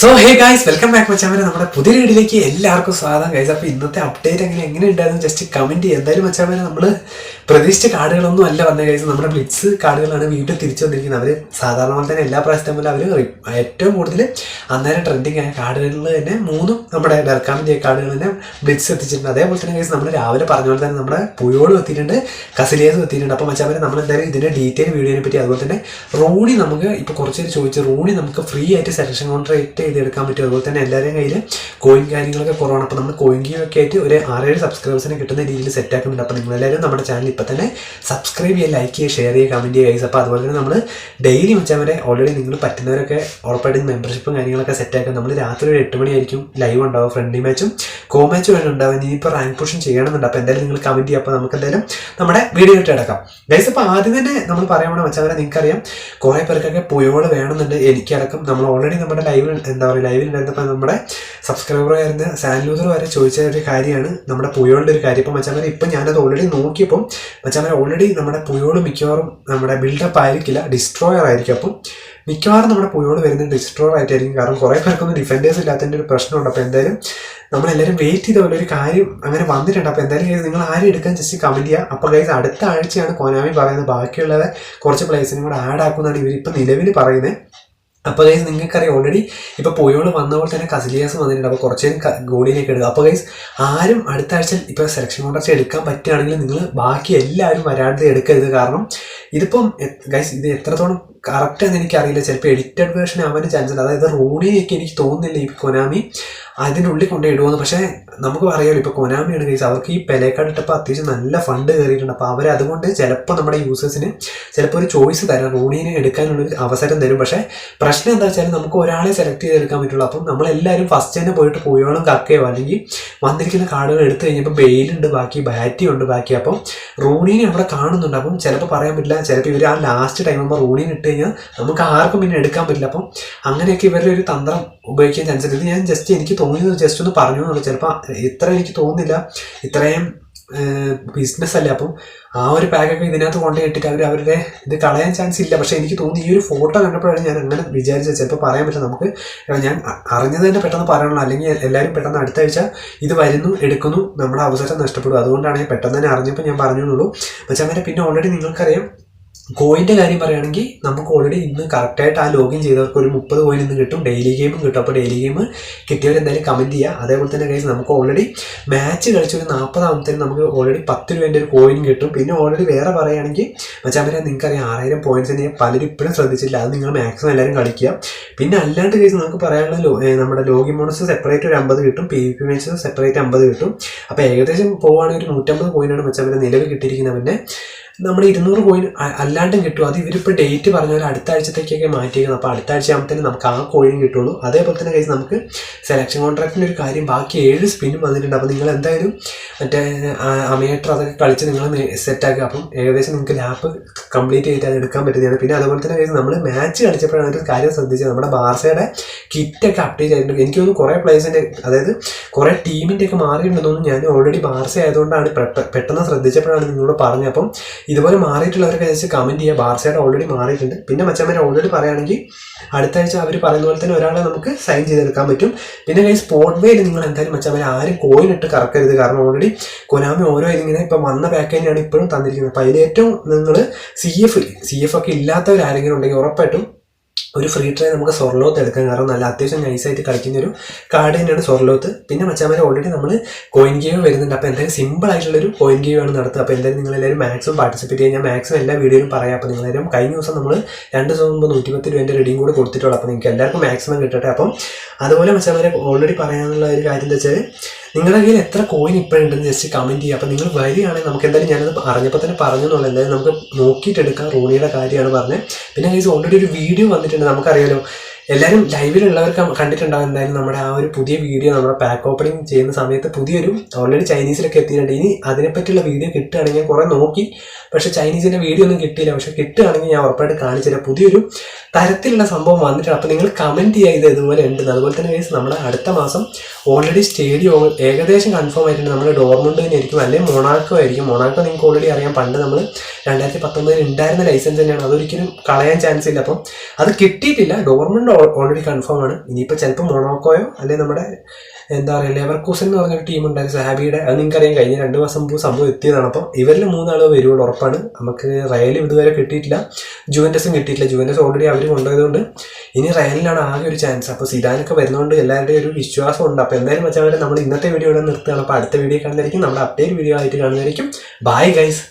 So hey guys welcome back മച്ചാമനെ നമ്മുടെ പുതിയ വീഡിയോയിലേക്ക് എല്ലാവർക്കും സ്വാഗതം. ഗൈസ് അപ്പോൾ ഇന്നത്തെ അപ്ഡേറ്റ് എങ്ങനെ എങ്ങനെ ഉണ്ടായിരുന്നു? ജസ്റ്റ് കമന്റ് ചെയ്യുക. എന്തായാലും മച്ചാമനെ നമ്മൾ പ്രതീക്ഷിച്ച കാർഡുകളൊന്നും അല്ല വന്ന ഗൈസ് നമ്മുടെ ബ്ലിറ്റ്സ് കാർഡുകളാണ് വീണ്ടും തിരിച്ചു വന്നിരിക്കുന്നത് അവർ സാധാരണ പോലെ തന്നെ എല്ലാ പ്രാവശ്യത്തെ പോലെ അവർ ഏറ്റവും കൂടുതൽ അന്നേരം ട്രെൻഡിങ് ആയ കാർഡുകളിൽ തന്നെ മൂന്നും നമ്മുടെ ഡർക്കാമിന്റെ കാർഡുകൾ തന്നെ ബ്ലിറ്റ്സ് എത്തിച്ചിട്ടുണ്ട്. അതേപോലെ തന്നെ ഗൈസ് നമ്മൾ രാവിലെ പറഞ്ഞ പോലെ തന്നെ നമ്മുടെ പുയോടും എത്തിയിട്ടുണ്ട് കസിലിയേസും എത്തിയിട്ടുണ്ട്. അപ്പോൾ മച്ചാമരെ നമ്മൾ എന്തായാലും ഇതിന്റെ ഡീറ്റെയിൽ വീഡിയോനെ പറ്റി അതുപോലെ തന്നെ റൂണി നമുക്ക് ഇപ്പോൾ കുറച്ച് പേര് ചോദിച്ചു. റോണി നമുക്ക് ഫ്രീ ആയിട്ട് സെലക്ഷൻ കോൺട്രാക്ട് ചെയ്തെടുക്കാൻ പറ്റും അതുപോലെ തന്നെ എല്ലാവരുടെയും കയ്യിൽ കോയിൻ കാര്യങ്ങളൊക്കെ കുറവാണ്. അപ്പോൾ നമ്മൾ കോയിൻ ഒക്കെ ആയിട്ട് ഒരു ആറേഴ് സബ്സ്ക്രൈബേഴ്സിനെ കിട്ടുന്ന രീതിയിൽ സെറ്റ് ആക്കുന്നുണ്ട്. അപ്പോൾ നിങ്ങളെല്ലാവരും നമ്മുടെ ചാനൽ ഇപ്പോൾ തന്നെ സബ്സ്ക്രൈബ് ചെയ്യുക ലൈക്ക് ചെയ്യുക ഷെയർ ചെയ്യുക കമന്റ് ചെയ്യുക അപ്പോൾ അതുപോലെ തന്നെ നമ്മൾ ഡെയിലി വെച്ചാൽ വരെ ഓൾറെഡി നിങ്ങൾ പറ്റുന്നവരൊക്കെ ഉറപ്പായിട്ടും മെമ്പർഷിപ്പും കാര്യങ്ങളൊക്കെ സെറ്റ് ആക്കുക. നമ്മൾ രാത്രി ഒരു എട്ട് മണിയായിരിക്കും ലൈവ് ഉണ്ടാവും ഫ്രണ്ട്ലി മാച്ചും കോ മാച്ചും വേണം ഉണ്ടാവും ഇനിയിപ്പോൾ റാങ്ക് പുഷൻ ചെയ്യണമെന്നുണ്ട്. അപ്പോൾ എന്തായാലും നിങ്ങൾ കമന്റ് ചെയ്യുക. അപ്പോൾ നമുക്ക് എന്തായാലും നമ്മുടെ വീഡിയോ ഇട്ട് എടുക്കാം ഗൈസ് അപ്പോൾ ആദ്യം തന്നെ നമ്മൾ പറയാൻ വേണം വെച്ചാൽ നിങ്ങൾക്കറിയാം. കുറേ പേർക്കൊക്കെ പുയോൾ വേണമെന്നുണ്ട്. എനിക്കടക്കം നമ്മൾ ഓൾറെഡി നമ്മുടെ ലൈവിൽ എന്താ പറയുക ലൈവിൽ ഉണ്ടായിരുന്നപ്പോൾ നമ്മുടെ സബ്സ്ക്രൈബർ സാൻ സാൻലൂസർ വരെ ചോദിച്ച ഒരു കാര്യമാണ്. നമ്മുടെ പുയോളിന്റെ ഒരു കാര്യം. ഇപ്പം വെച്ചാൽ ഇപ്പം ഞാനത് ഓൾറെഡി നോക്കിയപ്പം മച്ചാമാരെ ഓൾറെഡി നമ്മുടെ പുയോൾ മിക്കവാറും നമ്മുടെ ബിൽഡപ്പ് ആയിരിക്കില്ല ഡിസ്ട്രോയർ ആയിരിക്കും. അപ്പം മിക്കവാറും നമ്മുടെ പുയോൾ വരുന്നത് ഡിസ്ട്രോയർ ആയിട്ടായിരിക്കും. കാരണം കുറേ പേർക്കൊന്നും ഡിഫൻഡേഴ്സ് ഇല്ലാത്തതിന്റെ ഒരു പ്രശ്നമുണ്ട്. അപ്പോൾ എന്തായാലും നമ്മളെല്ലാവരും വെയിറ്റ് ചെയ്ത പോലെ ഒരു കാര്യം അങ്ങനെ വന്നിട്ടുണ്ട്. അപ്പോൾ എന്തായാലും നിങ്ങൾ ആരും എടുക്കാൻ ജസ്റ്റ് കമന്റ് ചെയ്യുക അപ്പോൾ ഗൈസ് അടുത്ത ആഴ്ചയാണ് കോനാമി പറയുന്നത്. ബാക്കിയുള്ളത് കുറച്ച് പ്ലേസിനും കൂടെ ആഡ് ആക്കുമെന്നാണ് ഇവരിപ്പോൾ നിലവിൽ പറയുന്നത്. അപ്പോൾ ഗൈസ് നിങ്ങൾക്കറിയാം ഓൾറെഡി ഇപ്പോൾ പോയോൾ വന്ന പോലെ തന്നെ കസിലിയാസ് വന്നിട്ടുണ്ട്. അപ്പോൾ കുറച്ച് ഗോളിയിലേക്ക് എടുക്കുക അപ്പോൾ ഗൈസ് ആരും അടുത്ത ആഴ്ച ഇപ്പോൾ സെലക്ഷൻ കോൺട്രാക്ട് എടുക്കാൻ പറ്റുകയാണെങ്കിൽ നിങ്ങൾ ബാക്കി എല്ലാവരും വരാണ്ട് എടുക്കരുത്. കാരണം ഇതിപ്പം ഗൈസ് ഇത് എത്രത്തോളം കറക്റ്റ് എന്ന് എനിക്കറിയില്ല. ചിലപ്പോൾ എഡിറ്റഡ് വേർഷൻ ആവാൻ ചാൻസ് ഉണ്ട്. അതായത് റോണിയൊക്കെ എനിക്ക് തോന്നുന്നില്ല ഈ കൊനാമി അതിന്റെ ഉള്ളിൽ കൊണ്ടേ ഇടുമെന്ന് പക്ഷേ നമുക്ക് പറയാമല്ലോ ഇപ്പോൾ കൊനാമിയാണ് ഗൈസ് അവർക്ക് ഈ പെലേക്കാട് അത്യാവശ്യം നല്ല ഫണ്ട് കയറിയിട്ടുണ്ട് അപ്പോൾ അവർ അതുകൊണ്ട് ചിലപ്പോൾ നമ്മുടെ യൂസേഴ്സിന് ചിലപ്പോൾ ഒരു ചോയ്സ് തരാം. റോണീനെ എടുക്കാനുള്ളൊരു അവസരം തരും. പക്ഷേ പ്രശ്നം എന്താ വെച്ചാൽ നമുക്ക് ഒരാളെ സെലക്ട് ചെയ്തെടുക്കാൻ പറ്റുള്ളൂ. അപ്പം നമ്മളെല്ലാവരും ഫസ്റ്റ് തന്നെ പോയിട്ട് പോയോളം കക്കയോ അല്ലെങ്കിൽ വന്നിരിക്കുന്ന കാർഡുകൾ എടുത്തു കഴിഞ്ഞപ്പോൾ ബെയിലുണ്ട് ബാക്കി ബാറ്റി ഉണ്ട് ബാക്കി. അപ്പം റോണീനെ അവിടെ കാണുന്നുണ്ട്. അപ്പം ചിലപ്പോൾ പറയാൻ പറ്റില്ല ചിലപ്പോൾ ഇവർ ആ ലാസ്റ്റ് ടൈം ആകുമ്പോൾ റോണീനെ ഇട്ട് കഴിഞ്ഞാൽ നമുക്ക് ആർക്കും പിന്നെ എടുക്കാൻ പറ്റില്ല. അപ്പം അങ്ങനെയൊക്കെ ഇവരുടെ ഒരു തന്ത്രം ഉപയോഗിക്കാൻ ചാൻസ് ഉണ്ട് ഞാൻ ജസ്റ്റ് എനിക്ക് തോന്നിയത് ജസ്റ്റ് ഒന്ന് പറഞ്ഞു എന്നുള്ളൂ. ചിലപ്പോൾ ഇത്ര എനിക്ക് തോന്നുന്നില്ല. ഇത്രയും ബിസിനസ് അല്ലേ? അപ്പം ആ ഒരു പാക്കൊക്കെ ഇതിനകത്ത് കൊണ്ടു ഇട്ടിട്ട് അവർ അവരുടെ ഇത് കളയാൻ ചാൻസ് ഇല്ല. പക്ഷേ എനിക്ക് തോന്നി ഈ ഒരു ഫോട്ടോ കണ്ടപ്പോഴാണ് ഞാൻ അങ്ങനെ വിചാരിച്ചത് ചിലപ്പോൾ പറയാൻ പറ്റില്ല. നമുക്ക് ഞാൻ അറിഞ്ഞത് തന്നെ പെട്ടെന്ന് പറയണമല്ലോ അല്ലെങ്കിൽ എല്ലാവരും പെട്ടെന്ന് അടുത്ത ആഴ്ച ഇത് വരുന്നു എടുക്കുന്നു നമ്മുടെ അവസരം നഷ്ടപ്പെടും. അതുകൊണ്ടാണ് ഞാൻ പെട്ടെന്ന് തന്നെ അറിഞ്ഞപ്പോൾ ഞാൻ പറഞ്ഞു എന്നുള്ളൂ. പക്ഷേ പിന്നെ ഓൾറെഡി നിങ്ങൾക്കറിയാം കോയിന്റെ കാര്യം പറയുകയാണെങ്കിൽ നമുക്ക് ഓൾറെഡി ഇന്ന് കറക്റ്റായിട്ട് ആ ലോഗിൻ ചെയ്തവർക്ക് ഒരു മുപ്പത് കോയിൻ ഇന്ന് കിട്ടും. ഡെയിലി ഗെയിമും കിട്ടും. അപ്പോൾ ഡെയിലി ഗെയിം കിട്ടിയവർ എന്തായാലും കമന്റ് ചെയ്യുക അതേപോലെ തന്നെ കൈസ് നമുക്ക് ഓൾറെഡി മാച്ച് കളിച്ച ഒരു നാൽപ്പതാമത്തേന് നമുക്ക് ഓൾറെഡി പത്ത് രൂപേന്റെ ഒരു കോയിൻ കിട്ടും. പിന്നെ ഓൾറെഡി വേറെ പറയുകയാണെങ്കിൽ മച്ചാമരെ നിങ്ങൾക്കറിയാം ആറായിരം പോയിന്റ്സിന് പലരും ഇപ്പോഴും ശ്രദ്ധിച്ചില്ല അത് നിങ്ങൾ മാക്സിമം എല്ലാവരും കളിക്കുക. പിന്നെ അല്ലാണ്ട് കേസ് നമുക്ക് പറയാനുള്ള നമ്മുടെ ലോഗിൻ ബോണസ് സെപ്പറേറ്റ് ഒരു അമ്പത് കിട്ടും. പി പി മാച്ചസ് സെപ്പറേറ്റ് അമ്പത് കിട്ടും. അപ്പോൾ ഏകദേശം പോവുകയാണെങ്കിൽ ഒരു നൂറ്റമ്പത് കോയിനാണ് മച്ചാമരെ നിലവിൽ കിട്ടിയിരിക്കുന്നത് പിന്നെ നമ്മുടെ ഇരുന്നൂറ് കോയിൻ അല്ലാണ്ടും കിട്ടും. അത് ഇവരിപ്പോൾ ഡേറ്റ് പറഞ്ഞാൽ അടുത്ത ആഴ്ചത്തേക്കൊക്കെ മാറ്റിയിരിക്കുന്നത് അപ്പോൾ അടുത്ത ആഴ്ച ആകുമ്പോഴത്തേനും നമുക്ക് ആ കോയിൻ കിട്ടുള്ളൂ. അതേപോലെ തന്നെ കഴിഞ്ഞ് നമുക്ക് സെലക്ഷൻ കോൺട്രാക്റ്റിന്റെ ഒരു കാര്യം ബാക്കി ഏഴ് സ്പിന്നും വന്നിട്ടുണ്ട്. അപ്പോൾ നിങ്ങൾ എന്തായാലും മറ്റേ അമേറ്റർ അതൊക്കെ കളിച്ച് നിങ്ങൾ സെറ്റാക്കുക അപ്പം ഏകദേശം നിങ്ങൾക്ക് ലാപ്പ് കംപ്ലീറ്റ് ചെയ്തിട്ട് അത് എടുക്കാൻ പറ്റുന്നതാണ്. പിന്നെ അതുപോലെ തന്നെ കേസ് നമ്മൾ മാച്ച് കളിച്ചപ്പോഴാണ് ഒരു കാര്യം ശ്രദ്ധിച്ചത്. നമ്മുടെ ബാർസയുടെ കിറ്റൊക്കെ അപ്ഡേറ്റ് ആയിട്ടുണ്ട്. എനിക്ക് തോന്നുന്നു കുറേ പ്ലേസിന്റെ അതായത് കുറേ ടീമിന്റെ ഒക്കെ മാറിയിട്ടുണ്ടെന്ന് തോന്നുന്നു. ഞാൻ ഓൾറെഡി ബാർസ ആയതുകൊണ്ടാണ് പെട്ടെന്ന് ശ്രദ്ധിച്ചപ്പോഴാണ് നിങ്ങളോട് പറഞ്ഞത്. അപ്പം ഇതുപോലെ മാറിയിട്ടുള്ളവരൊക്കെ ജസ്റ്റ് കമന്റ് ചെയ്യുക ബാർസയുടെ ഓൾറെഡി മാറിയിട്ടുണ്ട്. പിന്നെ മച്ചമ്മേരെ ഓൾറെഡി പറയുകയാണെങ്കിൽ അടുത്ത ആഴ്ച അവർ പറയുന്ന പോലെ തന്നെ ഒരാളെ നമുക്ക് സൈൻ ചെയ്തെടുക്കാൻ പറ്റും. പിന്നെ കൈ സ്പോട്ട് വേയിൽ നിങ്ങൾ എന്തായാലും മച്ചമ്മേരെ ആരും കോയിൻ ഇട്ട് കറക്കരുത്. കാരണം ഓൾറെഡി കൊനാമി ഓരോ ഇതിങ്ങനെ ഇപ്പം വന്ന പാക്കേജിനാണ് ഇപ്പോഴും തന്നിരിക്കുന്നത്. അപ്പോൾ അതിലേറ്റവും നിങ്ങൾ സി എഫ് സി എഫ് ഒക്കെ ഇല്ലാത്തവരാരെങ്കിലും ഉണ്ടെങ്കിൽ ഉറപ്പായിട്ടും ഒരു ഫ്രീ ട്രൈ നമുക്ക് സ്വർലോത്ത് എടുക്കാം. കാരണം നല്ല അത്യാവശ്യം നൈസായിട്ട് കളിക്കുന്ന ഒരു കാർഡ് തന്നെയാണ് സ്വർലോത്ത്. പിന്നെ മച്ചാമാരെ ഓൾറെഡി നമ്മൾ കോയിൻ ഗെയിം വരുന്നുണ്ട്. അപ്പോൾ എന്തായാലും സിമ്പിൾ ആയിട്ടുള്ളൊരു കോയിൻ ഗെയിം ആണ് നടത്തുക. അപ്പോൾ എന്തായാലും നിങ്ങൾ എല്ലാവരും മാക്സിമം പാർട്ടിസിപ്പേറ്റ് ചെയ്യാൻ ഞാൻ മാക്സിമം എല്ലാ വീഡിയോയിലും പറയാം. അപ്പോൾ നിങ്ങളെല്ലാവരും കഴിഞ്ഞ ദിവസം നമ്മൾ രണ്ട് ദിവസം മുമ്പ് നൂറ്റിപ്പത്ത് രൂപേന്റെ റെഡിയും കൂടെ കൊടുത്തിട്ടുള്ളൂ. അപ്പോൾ നിങ്ങൾക്ക് എല്ലാവർക്കും മാക്സിമം കിട്ടട്ടെ. അപ്പം അതുപോലെ മച്ചാമാരെ ഓൾറെഡി പറയാനുള്ള ഒരു കാര്യം എന്താ വെച്ചാൽ നിങ്ങളുടെ കയ്യിൽ എത്ര കോയിൻ ഇപ്പോഴുണ്ടെന്ന് ജസ്റ്റ് കമന്റ് ചെയ്യുക. അപ്പോൾ നിങ്ങൾ വരികയാണെങ്കിൽ നമുക്ക് എന്തായാലും ഞാനത് അറിഞ്ഞപ്പോൾ തന്നെ പറഞ്ഞു എന്നുള്ളത് എന്തായാലും നമുക്ക് നോക്കിയിട്ട് എടുക്കാം. റോണിയുടെ കാര്യമാണ് പറഞ്ഞത്. പിന്നെ ഗൈസ് ഓൾറെഡി ഒരു വീഡിയോ വന്നിട്ടുണ്ട്. നമുക്കറിയാലോ. എല്ലാവരും ലൈവിലുള്ളവർക്ക് കണ്ടിട്ടുണ്ടാവും എന്തായാലും നമ്മുടെ ആ ഒരു പുതിയ വീഡിയോ നമ്മുടെ പാക്ക് ഓപ്പണിംഗ് ചെയ്യുന്ന സമയത്ത് പുതിയൊരു ഓൾറെഡി ചൈനീസിലൊക്കെ എത്തിയിട്ടുണ്ട്. ഇനി അതിനെപ്പറ്റിയുള്ള വീഡിയോ കിട്ടുകയാണെങ്കിൽ ഞാൻ കുറേ നോക്കി. പക്ഷേ ചൈനീസിന്റെ വീഡിയോ ഒന്നും കിട്ടിയില്ല. പക്ഷേ കിട്ടുകയാണെങ്കിൽ ഞാൻ ഉറപ്പായിട്ട് കാണിച്ചില്ല പുതിയൊരു തരത്തിലുള്ള സംഭവം വന്നിട്ടുണ്ട്. അപ്പോൾ നിങ്ങൾ കമന്റ് ചെയ്യുക ഇത് ഇതുപോലെ ഉണ്ടെന്ന് അതുപോലെ തന്നെ guys നമ്മുടെ അടുത്ത മാസം ഓൾറെഡി സ്റ്റേഡിയം ഏകദേശം കൺഫേം ആയിട്ടുണ്ട്. നമ്മുടെ ഡോർമുണ്ട് തന്നെ ആയിരിക്കും. അല്ലെങ്കിൽ മൊണാക്കോ ആയിരിക്കും. മൊണാക്കോ നിങ്ങൾക്ക് ഓൾറെഡി അറിയാം. പണ്ട് നമ്മൾ രണ്ടായിരത്തി പത്തൊമ്പതിൽ ഉണ്ടായിരുന്ന ലൈസൻസ് തന്നെയാണ്. അതൊരിക്കലും കളയാൻ ചാൻസ് ഇല്ല. അപ്പം അത് കിട്ടിയിട്ടില്ല. ഡോർമുണ്ട് ഓൾറെഡി കൺഫേം ആണ്. ഇനിയിപ്പോൾ ചിലപ്പോൾ മൊണോക്കോയോ അല്ലെങ്കിൽ നമ്മുടെ എന്താ പറയുക ലെവർകൂസൻ എന്ന് പറഞ്ഞൊരു ടീം ഉണ്ടായിരുന്നു സഹാബിയുടെ അത് നിങ്ങൾക്കറിയാം കഴിഞ്ഞ രണ്ട് മാസം മുമ്പ് സംഭവം എത്തിയതാണ്. അപ്പോൾ ഇവരിൽ മൂന്നാൾ വരുവുള്ളൂ ഉറപ്പാണ്. നമുക്ക് റയലും ഇതുവരെ കിട്ടിയിട്ടില്ല. ജുവന്റസും കിട്ടിയിട്ടില്ല. ജുവന്റസ് ഓൾറെഡി അവർ കൊണ്ടുപോയതുകൊണ്ട് ഇനി റയലിലാണ് ആകെ ഒരു ചാൻസ് അപ്പോൾ സിദാനൊക്കെ വരുന്നതുകൊണ്ട് എല്ലാവരുടെയും ഒരു വിശ്വാസം ഉണ്ട്. അപ്പോൾ എന്തായാലും വെച്ചാൽ നമ്മൾ ഇന്നത്തെ വീഡിയോ ഇവിടെ നിർത്തുകയാണ്. അപ്പോൾ അടുത്ത വീഡിയോ കാണുന്നതായിരിക്കും. നമ്മുടെ അപ്ഡേറ്റ് വീഡിയോ ആയിട്ട് കാണുന്നതായിരിക്കും. Bye guys